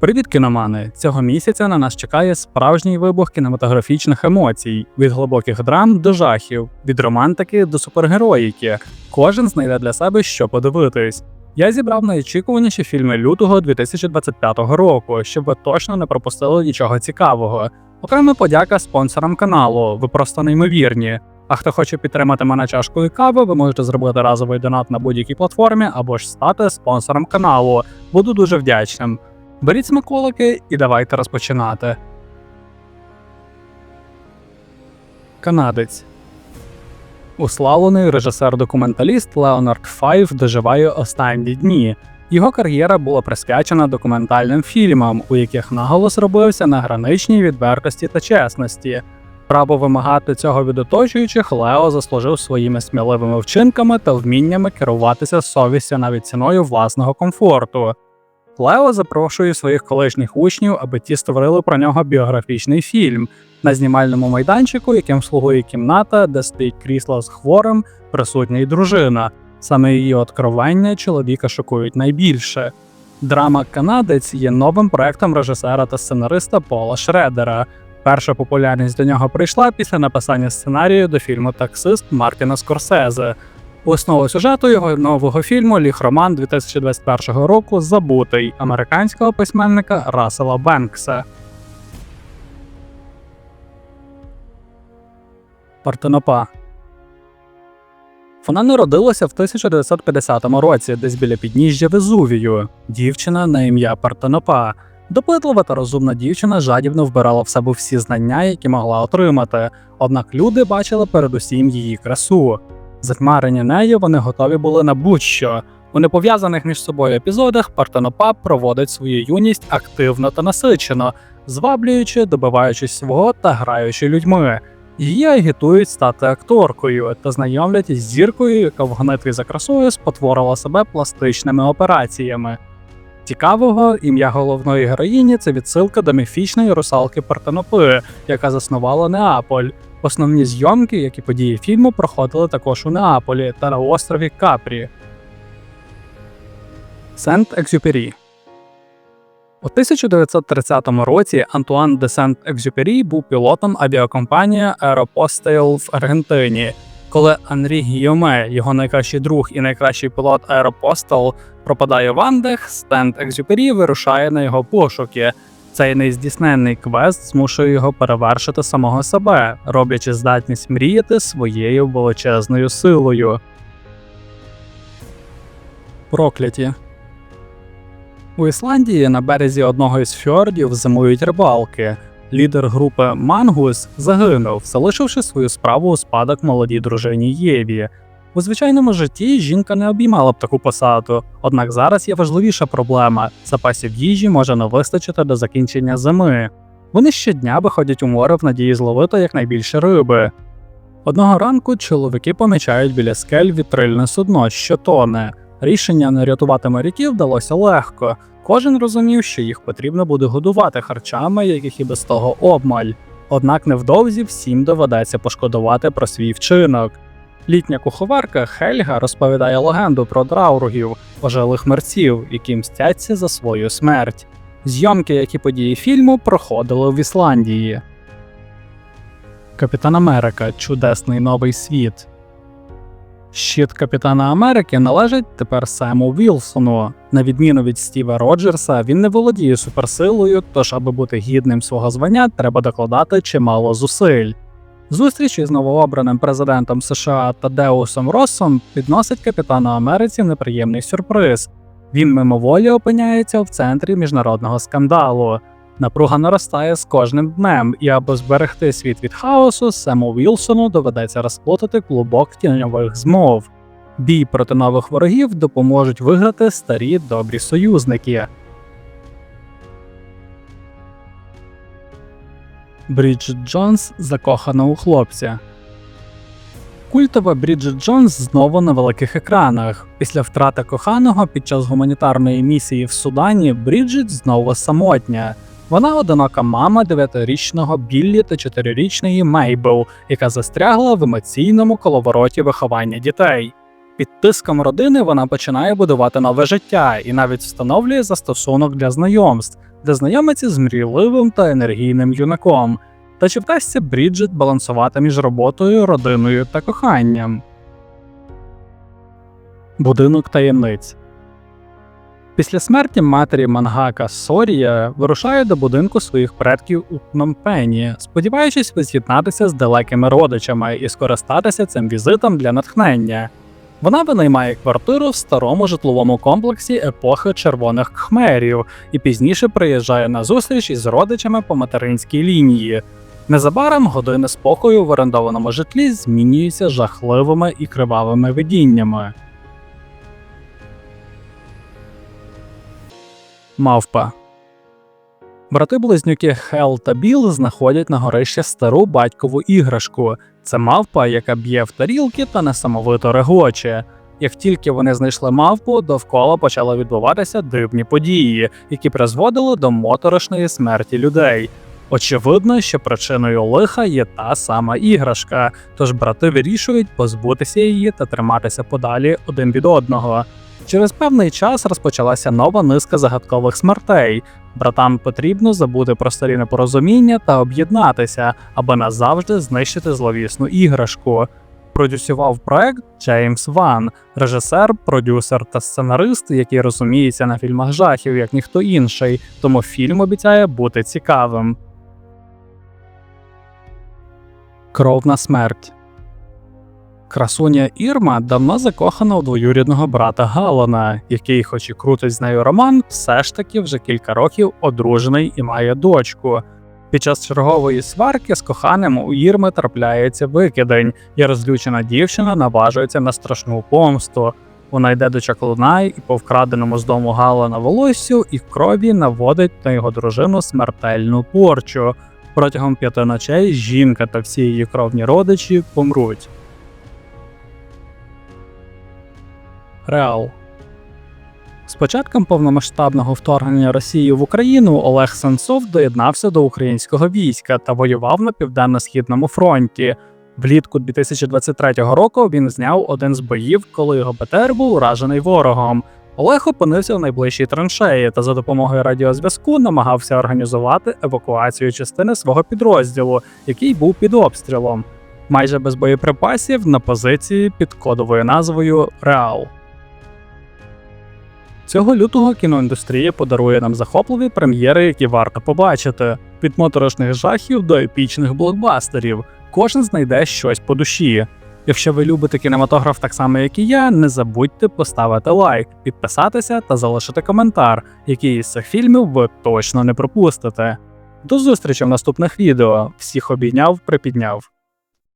Привіт, кіномани! Цього місяця на нас чекає справжній вибух кінематографічних емоцій від глибоких драм до жахів, від романтики до супергероїки. Кожен знайде для себе що подивитись. Я зібрав найочікуваніші фільми лютого 2025 року, щоб ви точно не пропустили нічого цікавого. Окрема подяка спонсорам каналу. Ви просто неймовірні. А хто хоче підтримати мене чашкою кави, ви можете зробити разовий донат на будь-якій платформі або ж стати спонсором каналу. Буду дуже вдячним. Беріть смаколики і давайте розпочинати. Канадець. Уславлений режисер-документаліст Леонард Файв доживає останні дні. Його кар'єра була присвячена документальним фільмам, у яких наголос робився на граничній відвертості та чесності. Право вимагати цього від оточуючих Лео заслужив своїми сміливими вчинками та вміннями керуватися совістю навіть ціною власного комфорту. Лео запрошує своїх колишніх учнів, аби ті створили про нього біографічний фільм на знімальному майданчику, яким слугує кімната, де стоїть крісло з хворим, присутня й дружина. Саме її откровення чоловіка шокують найбільше. Драма Канадець є новим проектом режисера та сценариста Пола Шредера. Перша популярність до нього прийшла після написання сценарію до фільму Таксист Мартіна Скорсезе. Основу сюжету його нового фільму Ліх Роман 2021 року Забутий американського письменника Рассела Бенкса. Партенопа вона народилася в 1950 році, десь біля підніжжя Везувію. Дівчина на ім'я Партенопа. Допитлива та розумна дівчина жадібно вбирала в себе всі знання, які могла отримати. Однак люди бачили передусім її красу. Затьмарені нею вони готові були на будь-що. У непов'язаних між собою епізодах Партенопа проводить свою юність активно та насичено, зваблюючи, добиваючись свого та граючи людьми. Її агітують стати акторкою та знайомлять із зіркою, яка в гонитві за красою спотворила себе пластичними операціями. Цікавого ім'я головної героїні це відсилка до міфічної русалки Партенопи, яка заснувала Неаполь. Основні зйомки, як і події фільму, проходили також у Неаполі та на острові Капрі. Сент Екзюпері у 1930 році Антуан де Сент Екзюпері був пілотом авіакомпанії Аеропостейл в Аргентині. Коли Анрі Гійоме, його найкращий друг і найкращий пілот Аеропостел, пропадає в Андах, Сент Екзюпері вирушає на його пошуки. Цей нездійсненний квест змушує його перевершити самого себе, роблячи здатність мріяти своєю величезною силою. Прокляті у Ісландії на березі одного із фьордів зимують рибалки. Лідер групи Мангус загинув, залишивши свою справу у спадок молодій дружині Єві. У звичайному житті жінка не обіймала б таку посаду, однак зараз є важливіша проблема: запасів їжі може не вистачити до закінчення зими. Вони щодня виходять у море в надії зловити якнайбільше риби. Одного ранку чоловіки помічають біля скель вітрильне судно, що тоне. Рішення не рятувати моряків вдалося легко. Кожен розумів, що їх потрібно буде годувати харчами, яких і без того обмаль. Однак невдовзі всім доведеться пошкодувати про свій вчинок. Літня куховарка Хельга розповідає легенду про драуругів, пожилих мерців, які мстяться за свою смерть. Зйомки, як і події фільму, проходили в Ісландії. Капітан Америка Чудесний новий світ. Щит Капітана Америки належить тепер Сему Вілсону. На відміну від Стіва Роджерса, він не володіє суперсилою, тож, аби бути гідним свого звання, треба докладати чимало зусиль. Зустріч із новообраним президентом США Тадеусом Россом підносить капітану Америці неприємний сюрприз. Він мимоволі опиняється в центрі міжнародного скандалу. Напруга наростає з кожним днем, і аби зберегти світ від хаосу, Сему Вілсону доведеться розплутати клубок тіньових змов. Бій проти нових ворогів допоможуть виграти старі добрі союзники. Бріджит Джонс закохана у хлопця. Культова Бріджит Джонс знову на великих екранах. Після втрати коханого під час гуманітарної місії в Судані Бріджит знову самотня. Вона одинока мама дев'ятирічного Біллі та чотирирічної Мейбл, яка застрягла в емоційному коловороті виховання дітей. Під тиском родини вона починає будувати нове життя і навіть встановлює застосунок для знайомств. Де знайомиться з мрійливим та енергійним юнаком, та чи вдасться Бріджит балансувати між роботою, родиною та коханням. Будинок таємниць Після смерті матері Мангака Сорія вирушає до будинку своїх предків у Пномпені, сподіваючись воз'єднатися з далекими родичами і скористатися цим візитом для натхнення. Вона винаймає квартиру в старому житловому комплексі епохи червоних кхмерів і пізніше приїжджає на зустріч із родичами по материнській лінії. Незабаром години спокою в орендованому житлі змінюються жахливими і кривавими видіннями. Мавпа Брати-близнюки Хел та Біл знаходять на горищі стару батькову іграшку. Це мавпа, яка б'є в тарілки та несамовито регоче. Як тільки вони знайшли мавпу, довкола почали відбуватися дивні події, які призводили до моторошної смерті людей. Очевидно, що причиною лиха є та сама іграшка, тож брати вирішують позбутися її та триматися подалі один від одного. Через певний час розпочалася нова низка загадкових смертей. Братам потрібно забути про старі непорозуміння та об'єднатися, аби назавжди знищити зловісну іграшку. Продюсував проект Джеймс Ван, режисер, продюсер та сценарист, який розуміється на фільмах жахів як ніхто інший, тому фільм обіцяє бути цікавим. Кровна смерть Красуня Ірма давно закохана у двоюрідного брата Галана, який, хоч і крутить з нею роман, все ж таки вже кілька років одружений і має дочку. Під час чергової сварки з коханим у Ірми трапляється викидень, і розлючена дівчина наважується на страшну помсту. Вона йде до чаклуна і по вкраденому з дому Галана волоссю і в крові наводить на його дружину смертельну порчу. Протягом п'яти ночей жінка та всі її кровні родичі помруть. Реал з початком повномасштабного вторгнення Росії в Україну Олег Сенцов доєднався до українського війська та воював на південно-східному фронті. Влітку 2023 року він зняв один з боїв, коли його БТР був уражений ворогом. Олег опинився в найближчій траншеї та за допомогою радіозв'язку намагався організувати евакуацію частини свого підрозділу, який був під обстрілом. Майже без боєприпасів на позиції під кодовою назвою Реал. Цього лютого кіноіндустрія подарує нам захопливі прем'єри, які варто побачити. Від моторошних жахів до епічних блокбастерів. Кожен знайде щось по душі. Якщо ви любите кінематограф так само, як і я, не забудьте поставити лайк, підписатися та залишити коментар, який із цих фільмів ви точно не пропустите. До зустрічі в наступних відео. Всіх обійняв, припідняв.